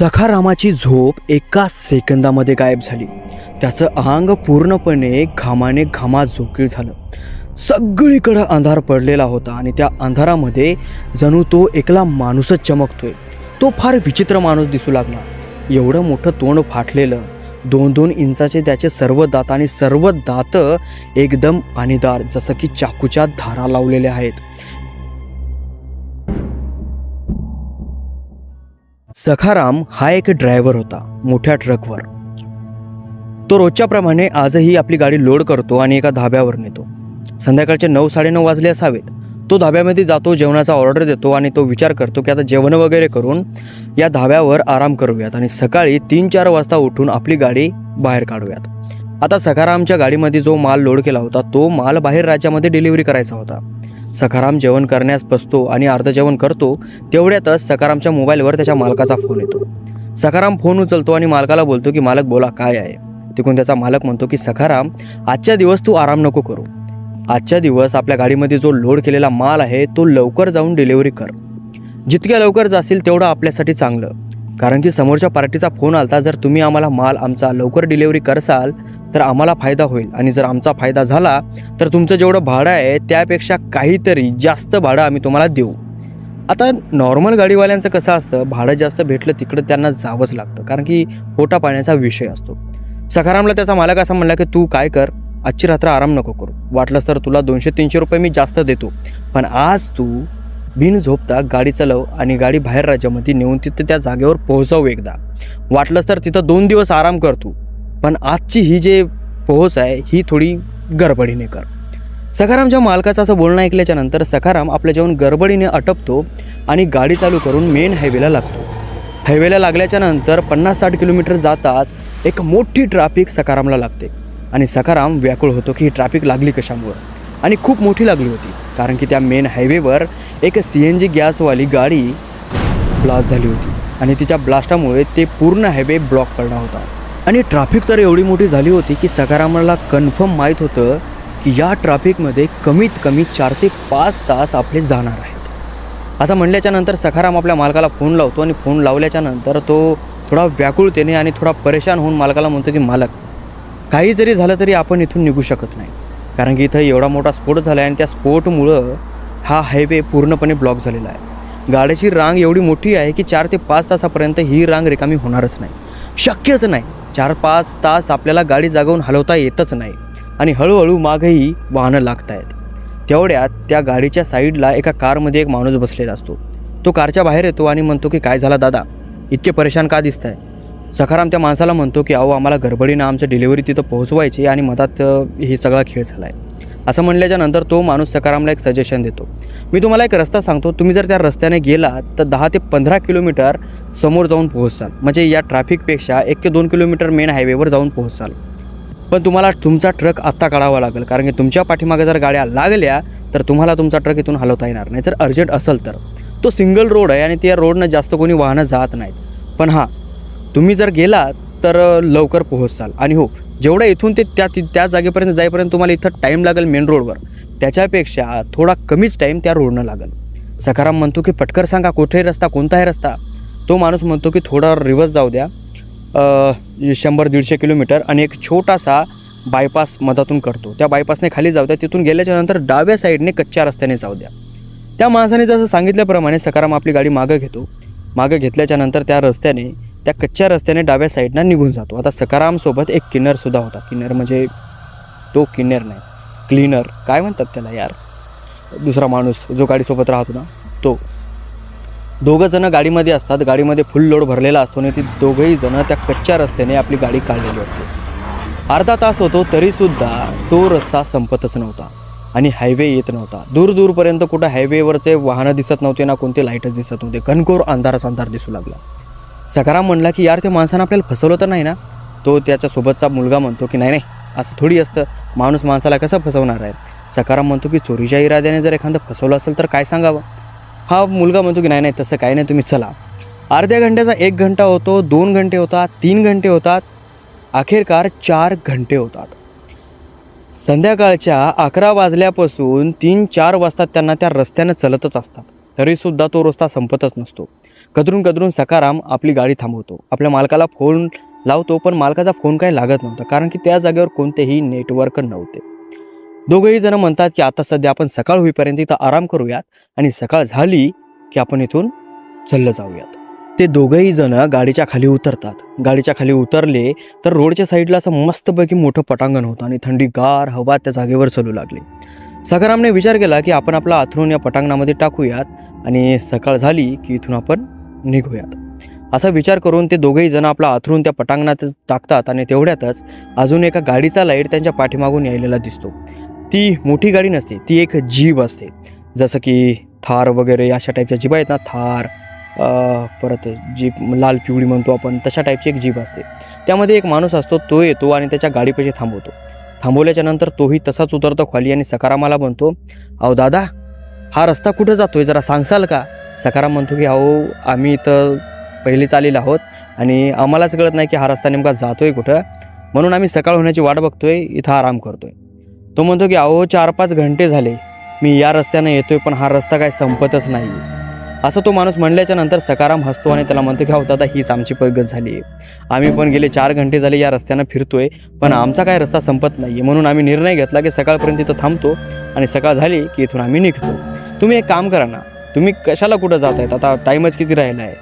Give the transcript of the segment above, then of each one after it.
सखारामाची झोप एका सेकंदामध्ये गायब झाली. त्याचं अंग पूर्णपणे घामाने घामा झोकीळ झालं. सगळीकडं अंधार पडलेला होता आणि त्या अंधारामध्ये जणू तो एकला माणूसच चमकतोय. तो फार विचित्र माणूस दिसू लागला. एवढं मोठं तोंड फाटलेलं दोन दोन इंचाचे त्याचे सर्व दात आणि सर्व दात एकदम आणीदार जसं की चाकूच्या धारा लावलेल्या आहेत. सखाराम हा एक ड्रायव्हर होता मोठ्या ट्रकवर. तो रोजच्याप्रमाणे आजही आपली गाडी लोड करतो आणि एका धाब्यावर नेतो. संध्याकाळचे नऊ साडेनऊ वाजले असावेत. तो धाब्यामध्ये जातो जेवणाचा ऑर्डर देतो आणि तो विचार करतो की आता जेवण वगैरे करून या धाब्यावर आराम करूयात आणि सकाळी तीन चार वाजता उठून आपली गाडी बाहेर काढूयात. आता सखारामच्या गाडीमध्ये जो माल लोड केला होता तो माल बाहेर राज्यामध्ये डिलिव्हरी करायचा होता. सखाराम जेवण करण्यास बसतो आणि अर्ध जेवण करतो तेवढ्यातच सखारामच्या मोबाईलवर त्याच्या मालकाचा फोन येतो. सखाराम फोन उचलतो आणि मालकाला बोलतो की मालक बोला काय आहे? तिकून त्याचा मालक म्हणतो की सखाराम आजच्या दिवस तू आराम नको करू. आजच्या दिवस आपल्या गाडीमध्ये जो लोड केलेला माल आहे तो लवकर जाऊन डिलिव्हरी कर. जितक्या लवकर जाशील तेवढं आपल्यासाठी चांगलं. कारण की समोरच्या पार्टीचा फोन आलता जर तुम्ही आम्हाला माल आमचा लवकर डिलिव्हरी करसाल तर आम्हाला फायदा होईल. आणि जर आमचा फायदा झाला तर तुमचं जेवढं भाडं आहे त्यापेक्षा काहीतरी जास्त भाडं आम्ही तुम्हाला देऊ. आता नॉर्मल गाडीवाल्यांचं कसं असतं भाडं जास्त भेटलं तिकडं त्यांना जावंच लागतं कारण की पोटा पाण्याचा विषय असतो. सखारामला त्याचा मालक असा म्हणला की तू काय कर आजची रात्र आराम नको करू. वाटलंच तर तुला दोनशे तीनशे रुपये मी जास्त देतो. पण आज तू बिन झोपता गाडी चालव आणि गाडी बाहेर राज्यामध्ये नेऊन तिथं त्या जागेवर पोहोचाव एकदा. वाटलंच तर तिथं दोन दिवस आराम कर तू. पण आजची ही जे पोहोच आहे ही थोडी गडबडीने कर. सखारामच्या मालकाचं असं बोलणं ऐकल्याच्या नंतर सखाराम आपल्या जेवण गडबडीने अटपतो आणि गाडी चालू करून मेन हायवेला लागतो. हायवेला लागल्याच्या नंतर पन्नास साठ किलोमीटर जाताच एक मोठी ट्रॅफिक सखारामला लागते. आणि सखाराम व्याकुळ होतो की ही ट्रॅफिक लागली कशामुळं? आणि खूप मोठी लागली होती. कारण की त्या मेन हायवेवर एक सी एन जी गॅसवाली गाडी ब्लास्ट झाली होती. आणि तिच्या ब्लास्टामुळे ते पूर्ण हायवे ब्लॉक पडला होता. आणि ट्रॅफिक तर एवढी मोठी झाली होती की सकारामला कन्फर्म माहीत होतं की या ट्रॅफिकमध्ये कमीत कमी चार ते पाच तास आपले जाणार आहेत. असं म्हणल्याच्या नंतर सखाराम आपल्या मालकाला फोन लावतो आणि फोन लावल्याच्या नंतर तो थोडा व्याकुळतेने आणि थोडा परेशान होऊन मालकाला म्हणतो की मालक काही जरी झालं तरी आपण इथून निघू शकत नाही. कारण की इथं एवढा मोठा स्फोट झाला आहे आणि त्या स्फोटमुळं हा हायवे पूर्णपणे ब्लॉक झालेला आहे. गाड्याची रांग एवढी मोठी आहे की चार ते पाच तासापर्यंत ही रांग रिकामी होणारच नाही. शक्यच नाही. चार पाच तास आपल्याला गाडी जागवून हलवता येतच नाही आणि हळूहळू मागही वाहनं लागत आहेत तेवढ्यात त्या गाडीच्या साईडला एका कारमध्ये एक माणूस बसलेला असतो. तो कारच्या बाहेर येतो आणि म्हणतो की काय झाला दादा? इतके परेशान का दिसत आहे सखाराम त्या माणसाला म्हणतो की अहो आम्हाला गडबडीनं आमचं डिलिव्हरी तिथं पोहोचवायची आणि मधात हे सगळा खेळ झाला आहे असं म्हणल्याच्या नंतर तो माणूस सकारामला एक सजेशन देतो. मी तुम्हाला एक रस्ता सांगतो. तुम्ही जर त्या रस्त्याने गेलात तर दहा ते पंधरा किलोमीटर समोर जाऊन पोहोचाल. म्हणजे या ट्रॅफिकपेक्षा एक ते दोन किलोमीटर मेन हायवेवर जाऊन पोहोचाल. पण तुम्हाला तुमचा ट्रक आत्ता काढावा लागेल. कारण की तुमच्या पाठीमागे जर गाड्या लागल्या तर तुम्हाला तुमचा ट्रक इथून हलवता येणार नाही. जर अर्जंट असेल तर. तो सिंगल रोड आहे आणि त्या रोडनं जास्त कोणी वाहनं जात नाहीत. पण हां तुम्ही जर गेलात तर लवकर पोहोचाल. आणि हो जेवढं इथून ते त्या त्या जागेपर्यंत जाईपर्यंत तुम्हाला इथं टाईम लागेल मेन रोडवर त्याच्यापेक्षा थोडा कमीच टाईम त्या रोडनं लागेल. सखाराम म्हणतो की पटकर सांगा कुठे रस्ता कोणता आहे रस्ता. तो माणूस म्हणतो की थोडा रिवर्स जाऊ द्या. शंभर दीडशे किलोमीटर आणि एक छोटासा बायपास मधातून करतो. त्या बायपासने खाली जाऊ द्या. तिथून गेल्याच्यानंतर डाव्या साईडने कच्च्या रस्त्याने जाऊ द्या. त्या माणसाने जसं सांगितल्याप्रमाणे सकाराम आपली गाडी मागं घेतो. मागं घेतल्याच्यानंतर त्या रस्त्याने त्या कच्च्या रस्त्याने डाव्या साईडनं निघून जातो. आता सकारामसोबत एक किन्नरसुद्धा होता. किन्नर म्हणजे तो किन्नर नाही क्लीनर. काय म्हणतात त्याला यार? दुसरा माणूस जो गाडीसोबत राहतो ना तो. दोघं जणं गाडीमध्ये असतात. गाडीमध्ये फुल लोड भरलेला असतो आणि ती दोघंही जणं त्या कच्च्या रस्त्याने आपली गाडी काढलेली असते. अर्धा तास होतो तरीसुद्धा तो रस्ता संपतच नव्हता आणि हायवे येत नव्हता. दूर दूरपर्यंत कुठं हायवेवरचे वाहनं दिसत नव्हते ना कोणते लाईटच दिसत नव्हते. घनघोर अंधारच अंधार दिसू लागला. सकाराम म्हणला की यार त्या माणसानं आपल्याला फसवलं तर नाही ना? तो त्याच्यासोबतचा मुलगा म्हणतो की नाही नाही असं थोडी असतं. माणूस माणसाला कसं फसवणार आहे? सकाराम म्हणतो की चोरीच्या इराद्याने जर एखादं फसवलं असेल तर काय सांगावं? हा मुलगा म्हणतो की नाही नाही तसं काही नाही तुम्ही चला. अर्ध्या घंट्याचा एक घंटा होतो दोन घंटे होतात तीन घंटे होतात अखेरकार चार घंटे होतात. संध्याकाळच्या अकरा वाजल्यापासून तीन चार वाजता त्यांना त्या रस्त्यानं चलतच असतात. तरीसुद्धा तो रस्ता संपतच नसतो. कदरून कदरून सकाराम आपली गाडी थांबवतो. आपल्या मालकाला फोन लावतो पण मालकाचा फोन काही लागत नव्हता कारण की त्या जागेवर कोणतेही नेटवर्क नव्हते. दोघंही जण म्हणतात की आता सध्या आपण सकाळ होईपर्यंत इथं आराम करूयात आणि सकाळ झाली की आपण इथून चाललं जाऊयात. ते दोघंही जण गाडीच्या खाली उतरतात. गाडीच्या खाली उतरले तर रोडच्या साईडला असं मस्तपैकी मोठं पटांगण होतं आणि थंडीगार हवा त्या जागेवर चालू लागली. सकारामने विचार केला की आपण आपला आथरून या पटांगणामध्ये टाकूयात आणि सकाळ झाली की इथून आपण निघूयात. असा विचार करून ते दोघेही जण आपला आथरून त्या पटांगणात टाकतात आणि तेवढ्यातच अजून एका गाडीचा लाइट त्यांच्या पाठीमागून यायलेला दिसतो. ती मोठी गाडी नसते ती एक जीप असते. जसं की थार वगैरे अशा टाईपच्या जीप आहेत ना थार परत जीप लाल पिवळी म्हणतो आपण तशा टाईपची एक जीप असते. त्यामध्ये एक माणूस असतो तो येतो आणि त्याच्या गाडीपाशी थांबवतो. थांबवल्याच्या नंतर तोही तसाच उतरतो खाली आणि सकारामाला म्हणतो अहो दादा हा रस्ता कुठं जातोय? जरा सांगसाल का? सकाराम म्हणतो की अहो आम्ही इथं पहिलेच आलेलो आहोत आणि आम्हालाच कळत नाही की हा रस्ता नेमका जातो आहे कुठं. म्हणून आम्ही सकाळ होण्याची वाट बघतोय इथं आराम करतोय. तो म्हणतो की अहो चार पाच घंटे झाले. मी या रस्त्यानं येतोय पण हा रस्ता काय संपतच नाही असं तो माणूस म्हणल्याच्या नंतर सकाराम हसतो आणि त्याला म्हणतो की अहो दादा हीच आमची पैगत झाली आहे. आम्ही पण गेले चार घंटे झाले या रस्त्यानं फिरतोय पण आमचा काय रस्ता संपत नाही म्हणून आम्ही निर्णय घेतला की सकाळपर्यंत इथं थांबतो आणि सकाळ झाली की इथून आम्ही निघतो. तुम्ही एक काम करा ना तुम्ही कशाला कुठं जात आहेत? आता टाईमच किती राहिला आहे?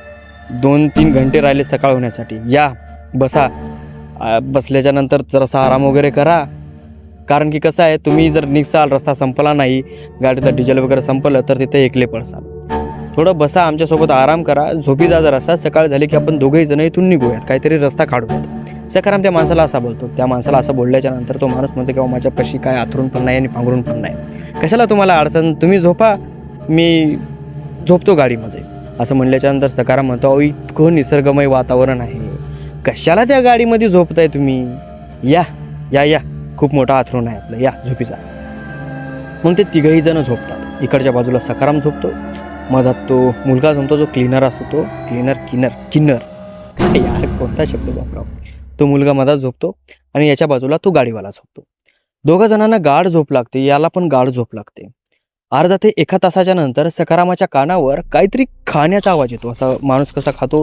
दोन तीन घंटे राहिले सकाळ होण्यासाठी. या बसा. बसल्याच्या नंतर जरासा आराम वगैरे करा. कारण की कसं आहे तुम्ही जर निघसाल रस्ता संपला नाही गाडीचं डिझेल वगैरे संपलं तर तिथे एकले पडसाल थोडं बसा आमच्यासोबत आराम करा. झोपी जा जरासा. सकाळ झाली की आपण दोघेही जण इथून निघूयात. काहीतरी रस्ता काढूयात. सकाराम त्या माणसाला असा बोलतो. त्या माणसाला असं बोलल्याच्या नंतर तो माणूस म्हणतो की माझ्या माझ्यापाशी काय आथरून पण नाही आणि पांघरून पण नाही. कशाला तुम्हाला अडचण? तुम्ही झोपा. मी झोपतो गाडीमध्ये. असं म्हणल्याच्यानंतर सकाराम म्हणतो अहो इतकं निसर्गमय वातावरण आहे. कशाला त्या गाडीमध्ये झोपताय तुम्ही? या या या. खूप मोठा आथरून आहे आपलं. या झोपीचा. मग ते तिघही जण झोपतात. इकडच्या बाजूला सकाराम झोपतो. मधात तो मुलगा जमतो जो क्लीनर असतो तो. क्लीनर किनर किन्नर. यार कोणता शब्द वापराव? तो मुलगा मधात झोपतो आणि याच्या बाजूला तो गाडीवाला झोपतो. दोघा जणांना गाढ झोप लागते याला पण गाढ झोप लागते. अर्धा ते एका तासाच्या नंतर सकारामाच्या कानावर काहीतरी खाण्याचा आवाज येतो. असा माणूस कसा खातो?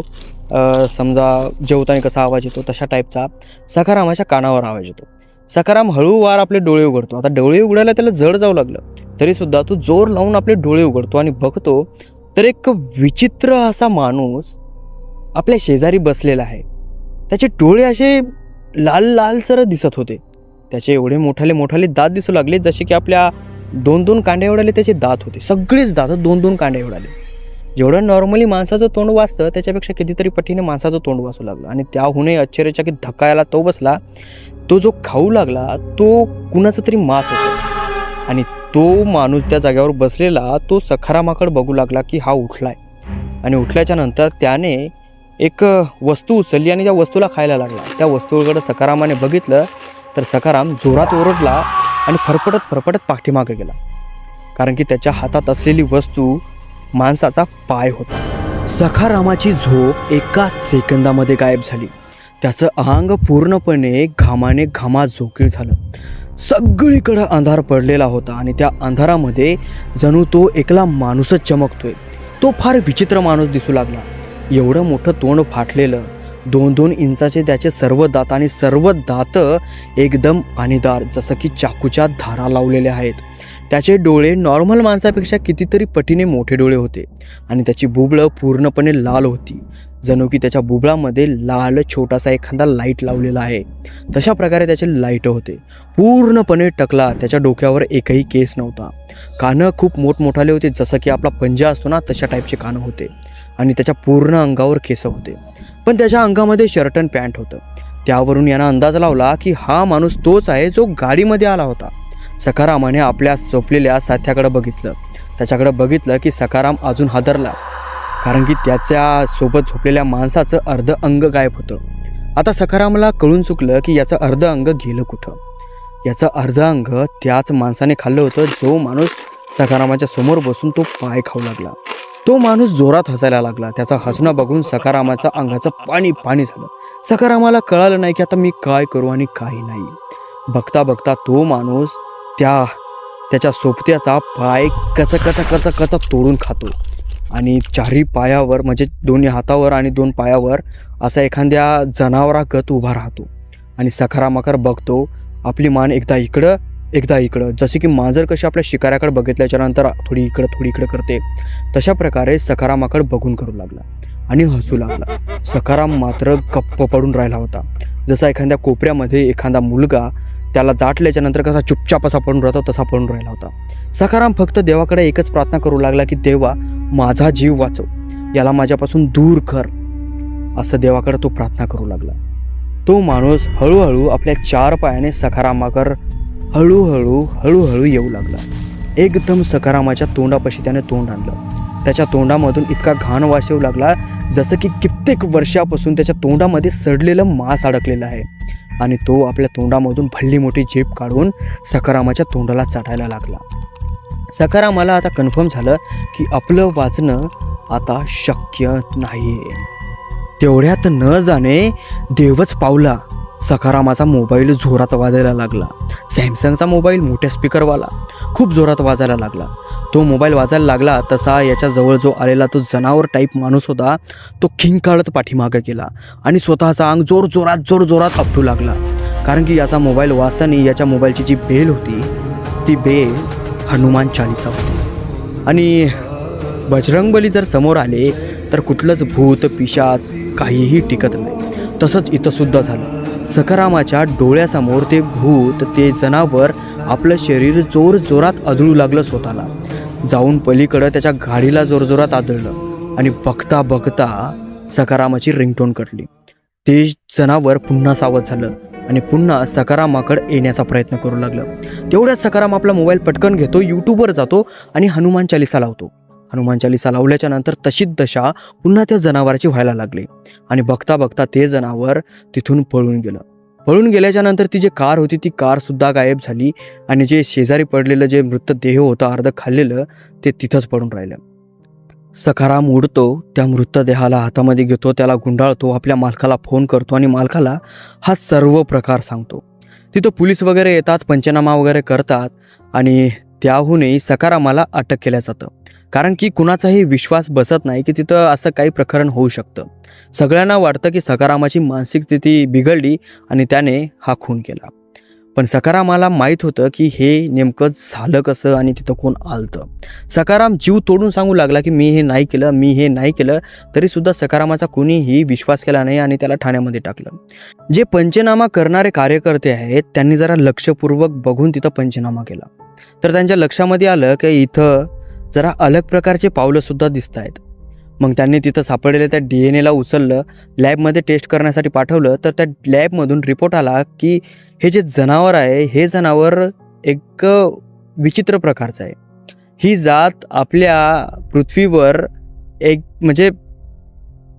समजा जेवताना कसा आवाज येतो? तशा टाईपचा सकारामाच्या कानावर आवाज येतो. सकाराम हळूवार आपले डोळे उघडतो. आता डोळे उघडायला त्याला जड जाऊ लागलं. तरीसुद्धा तो जोर लावून आपले डोळे उघडतो आणि बघतो तर एक विचित्र असा माणूस आपल्या शेजारी बसलेला आहे. त्याचे डोळे असे लाल लालसर दिसत होते. त्याचे एवढे मोठाले मोठाले दात दिसू लागले जसे की आपल्या दोन दोन कांडे एवढाले त्याचे दात होते. सगळेच दात दोन दोन कांडे एवढाले. जेवढं नॉर्मली माणसाचं तोंड वाचतं त्याच्यापेक्षा कितीतरी पटीने माणसाचं तोंड वाचू लागलं. आणि त्याहूनही आश्चर्यचकित धक्कायला तो बसला तो जो खाऊ लागला तो कुणाचं तरी मांस होतं. आणि तो माणूस त्या जागेवर बसलेला तो सखारामाकडे बघू लागला की हा उठलाय. आणि उठल्याच्या नंतर त्याने एक वस्तू उचलली आणि त्या वस्तूला खायला लागला. त्या वस्तूकडे सकारामाने बघितलं तर सकाराम जोरात ओरडला आणि फरफटत फरफटत पाठीमागे गेला. कारण की त्याच्या हातात असलेली वस्तू माणसाचा पाय होता. सखारामाची झोप एका सेकंदामध्ये गायब झाली. त्याचं अंग पूर्णपणे घामाने घामाझोकीळ झालं. सगळीकडं अंधार पडलेला होता आणि त्या अंधारामध्ये जणू तो एकला माणूसच चमकतोय. तो फार विचित्र माणूस दिसू लागला. एवढं मोठं तोंड फाटलेलं दोन दोन इंचाचे त्याचे सर्व दात आणि सर्व दात एकदम आणीदार जसं की चाकूच्या धारा लावलेल्या आहेत. त्याचे डोळे नॉर्मल माणसापेक्षा कितीतरी पटीने मोठे डोळे होते आणि त्याची बुबळं पूर्णपणे लाल होती. जणू की त्याच्या बुबळामध्ये लाल छोटासा एखादा लाइट लावलेला आहे. तशा प्रकारे त्याचे लाइट होते. पूर्णपणे टकला त्याच्या डोक्यावर एकही केस नव्हता. कानं खूप मोठमोठाले होते जसं की आपला पंजा असतो ना तशा टाईपचे कानं होते. आणि त्याच्या पूर्ण अंगावर केस होते. पण त्याच्या अंगामध्ये शर्ट आणि पॅन्ट होतं. त्यावरून यानं अंदाज लावला की हा माणूस तोच आहे जो गाडीमध्ये आला होता. सकारामाने आपल्या झोपलेल्या साथ्याकडे बघितलं. त्याच्याकडे बघितलं की सकाराम अजून हादरला. कारण की त्याच्या सोबत झोपलेल्या माणसाचं अर्ध अंग गायब होतं. आता सकारामला कळून चुकलं की याचं अर्ध अंग गेलं कुठं? याचं अर्ध अंग त्याच माणसाने खाल्लं होतं जो माणूस सकारामाच्या समोर बसून तो पाय खाऊ लागला. तो माणूस जोरात हसायला लागला. त्याचं हसणं बघून सकारामाचा अंगाचं पाणी पाणी झालं. सकारामाला कळालं नाही की आता मी काय करू आणि काही नाही. बघता बघता तो माणूस त्या त्याच्या सोबत्याचा पाय कच कच कच कच तोडून खातो. आणि चारही पायावर म्हणजे दोन्ही हातावर आणि दोन पायावर असा एखाद्या जनावरागत उभा राहतो. आणि सखारामाकर बघतो आपली मान एकदा इकडं एकदा इकडं. जसे की मांजर कशी आपल्या शिकाऱ्याकडे बघितल्याच्या नंतर थोडी इकडं थोडी इकडं करते. तशा प्रकारे सखारामाकडे बघून करू लागला आणि हसू लागला. सखाराम मात्र गप्प पडून राहिला होता. जसा एखाद्या कोपऱ्यामध्ये एखादा मुलगा त्याला दाटल्याच्या नंतर कसा चुपचाप असा पडून राहतो तसा पडून राहिला होता. सखाराम फक्त देवाकडे एकच प्रार्थना करू लागला की देवा माझा जीव वाचव. याला माझ्यापासून दूर कर. असं देवाकडे तो प्रार्थना करू लागला. तो माणूस हळूहळू आपल्या चार पायाने सखारामाकर हळूहळू हळूहळू येऊ लागला. एकदम सकारामाच्या तोंडापाशी त्याने तोंड आणलं. त्याच्या तोंडामधून इतका घाण वास येऊ लागला जसं की कित्येक वर्षापासून त्याच्या तोंडामध्ये सडलेलं मांस अडकलेलं आहे. आणि तो आपल्या तोंडामधून भल्ली मोठी झेप काढून सकारामाच्या तोंडाला चढायला लागला. सकारामाला आता कन्फर्म झालं की आपलं वाचणं आता शक्य नाही तेवढ्यात न जाणे देवच पावला. सखारामाचा मोबाईल जोरात वाजायला लागला. सॅमसंगचा मोबाईल मोठ्या स्पीकरवाला. खूप जोरात वाजायला लागला. तो मोबाईल वाजायला लागला तसा याच्या जवळ जो आलेला तो जनावर टाईप माणूस होता तो खिंकाळत पाठीमागे गेला आणि स्वतःचा अंग जोर जोरात जोर जोरात आपटू लागला. कारण की याचा मोबाईल वाजताना याच्या मोबाईलची जी बेल होती ती बेल हनुमान चालिसा होती. आणि बजरंगबली जर समोर आले तर कुठलंच भूत पिशाच काहीही टिकत नाही. तसंच इथं सुद्धा झालं. सखारामाच्या डोळ्यासमोर ते भूत ते जनावर आपलं शरीर जोर जोरात आदळू लागलं स्वतःला. जाऊन पलीकडं त्याच्या गाडीला जोरजोरात आदळलं आणि बघता बघता सखारामाची रिंगटोन कटली. ते जनावर पुन्हा सावध झालं आणि पुन्हा सकारामाकडे येण्याचा प्रयत्न करू लागलं. तेवढ्यात सकाराम आपला मोबाईल पटकन घेतो यूट्यूबवर जातो आणि हनुमान चालिसा लावतो. हनुमान चालिसा लावल्याच्या नंतर तशीच दशा पुन्हा त्या जनावराची व्हायला लागली. आणि बघता बघता ते जनावर तिथून पळून गेलं. पळून गेल्याच्यानंतर ती जी कार होती ती कार सुद्धा गायब झाली आणि जे शेजारी पडलेलं जे मृतदेह होतं अर्ध खाल्लेलं ते तिथंच पडून राहिलं. सखाराम उडतो त्या मृतदेहाला हातामध्ये घेतो त्याला गुंडाळतो आपल्या मालकाला फोन करतो आणि मालकाला हा सर्व प्रकार सांगतो. तिथं पोलीस वगैरे येतात पंचनामा वगैरे करतात आणि त्याहूनही सकारामाला अटक केल्या जातं. कारण की कुणाचाही विश्वास बसत नाही की तिथं असं काही प्रकरण होऊ शकतं. सगळ्यांना वाटतं की सकारामाची मानसिक स्थिती बिघडली आणि त्याने हा खून केला. पण सकारामाला माहीत होतं की हे नेमकं झालं कसं आणि तिथं कोण आलतं. सकाराम जीव तोडून सांगू लागला की मी हे नाही केलं मी हे नाही केलं तरीसुद्धा सकारामाचा कुणीही विश्वास केला नाही आणि त्याला ठाण्यामध्ये टाकलं. जे पंचनामा करणारे कार्यकर्ते आहेत त्यांनी जरा लक्षपूर्वक बघून तिथं पंचनामा केला. तर त्यांच्या लक्षामध्ये आलं की इथं जरा अलग प्रकारचे पावलंसुद्धा दिसत आहेत मग त्यांनी तिथं सापडलेल्या त्या डी एन एला उचललं लॅबमध्ये टेस्ट करण्यासाठी पाठवलं तर त्या लॅबमधून रिपोर्ट आला की हे जे जनावर आहे हे जनावर एक विचित्र प्रकारचं आहे. ही जात आपल्या पृथ्वीवर एक म्हणजे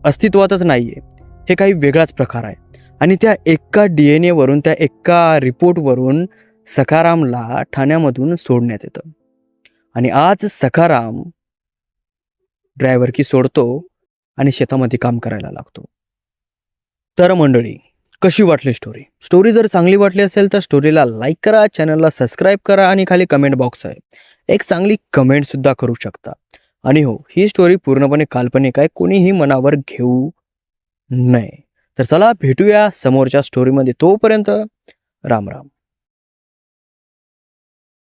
अस्तित्वातच नाही आहे हे काही वेगळाच प्रकार आहे. आणि त्या एका डी एन एवरून त्या एका रिपोर्टवरून सकारामला ठाण्यामधून सोडण्यात येतं. आणि आज सखाराम ड्रायव्हर की सोडतो आणि शेतामध्ये काम करायला लागतो. तर मंडळी कशी वाटली स्टोरी स्टोरी जर चांगली वाटली असेल तर स्टोरीला लाईक करा चॅनलला सबस्क्राईब करा आणि खाली कमेंट बॉक्स आहे. एक चांगली कमेंटसुद्धा करू शकता. आणि हो ही स्टोरी पूर्णपणे काल्पनिक आहे कोणीही मनावर घेऊ नये. तर चला भेटूया समोरच्या स्टोरीमध्ये तोपर्यंत राम राम.